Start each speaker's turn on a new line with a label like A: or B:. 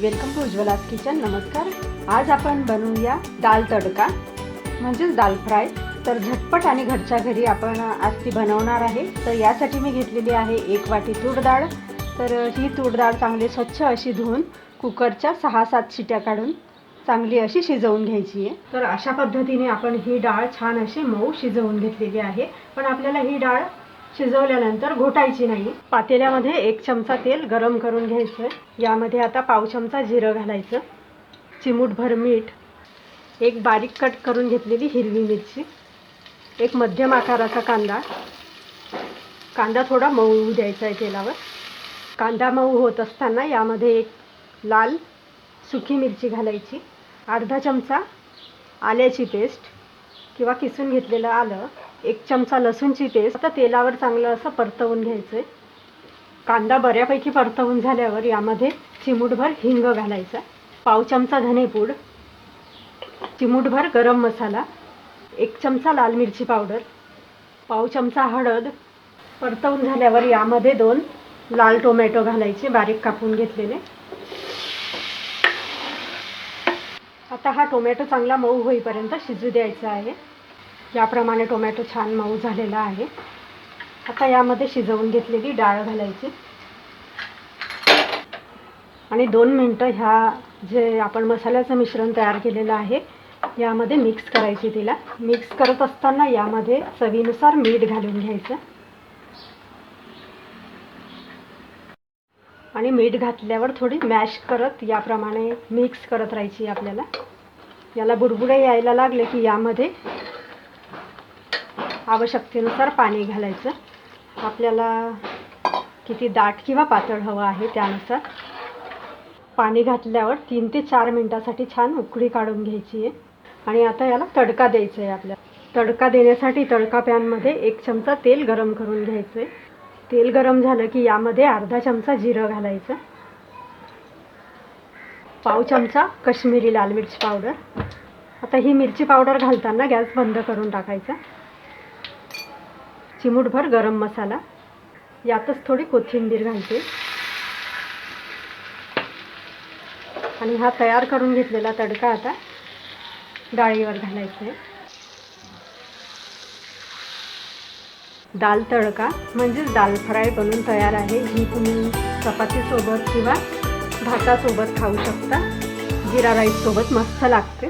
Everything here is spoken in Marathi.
A: वेलकम टू उज्ज्वलास किचन नमस्कार. आज आपण बनवूया दाल तडका म्हणजेच दाल फ्राय. तर झटपट आणि घरच्या घरी आपण आज ती बनवणार आहे. तर यासाठी मी घेतलेली आहे एक वाटी तूर डाळ. तर ही तूर डाळ चांगली स्वच्छ अशी धुवून कुकरच्या सहा सात शिट्या काढून चांगली अशी शिजवून घ्यायची आहे. तर अशा पद्धतीने आपण ही डाळ छान अशी मऊ शिजवून घेतलेली आहे. पण आपल्याला ही डाळ शिजवल्यानंतर घोटायची नाही. पातेल्यामध्ये एक चमचा तेल गरम करून घ्यायचं आहे यामध्ये आता पाव चमचा जिरं घालायचं. चिमूटभर मीठ. एक बारीक कट करून घेतलेली हिरवी मिरची. एक मध्यम आकाराचा कांदा. कांदा थोडा मऊ होऊ द्यायचा आहे तेलावर. कांदा मऊ होत असताना यामध्ये एक लाल सुकी मिरची घालायची. अर्धा चमचा आल्याची पेस्ट किंवा किसून घेतलेलं आलं. एक चमचा लसूणची पेस्ट आता तेलावर चांगलं असं परतवून घ्यायचं आहे कांदा बऱ्यापैकी परतवून झाल्यावर यामध्ये चिमूटभर हिंग घालायचा. पाव चमचा धनेपूड चिमूटभर गरम मसाला. एक चमचा लाल मिरची पावडर. पाव चमचा हळद. परतवून झाल्यावर यामध्ये दोन लाल टोमॅटो घालायचे बारीक कापून घेतलेले. आता हा टोमॅटो चांगला मऊ होईपर्यंत शिजू द्यायचा आहे. याप्रमाणे टोमॅटो छान मऊ झालेला आहे. आता यामध्ये शिजवून घेतलेली डाळ घालायची. आणि दोन मिनटं ह्या जे आपण मसाल्याचं मिश्रण तयार केलेलं आहे यामध्ये मिक्स करायची तिला. मिक्स करत असताना यामध्ये चवीनुसार मीठ घालून घ्यायचं. आणि मीठ घातल्यावर थोडी मॅश करत याप्रमाणे मिक्स करत राहायची आपल्याला. याला बुडबुडे यायला लागले की यामध्ये आवश्यकतेनुसार पाणी घालायचं. आपल्याला किती दाट किंवा पातळ हवं आहे त्यानुसार पाणी घातल्यावर तीन ते चार मिनटासाठी छान उकळी काढून घ्यायची आहे. आणि आता याला तडका द्यायचा आहे आपल्याला. तडका देण्यासाठी तडका पॅनमध्ये एक चमचा तेल गरम करून घ्यायचं आहे. तेल गरम झालं की यामध्ये अर्धा चमचा जिरं घालायचं. पाव चमचा कश्मीरी लाल मिरची पावडर. आता ही मिरची पावडर घालताना गॅस बंद करून टाकायचा. चिमूटभर गरम मसाला यातच थोडी कोथिंबीर घालते. आणि हा तयार करून घेतलेला तडका आता डाळीवर घालायचा आहे दाल तडका म्हणजेच दाल फ्राय बनून तयार आहे. ही तुम्ही चपातीसोबत किंवा भातासोबत खाऊ शकता. जिरा राईससोबत मस्त लागते.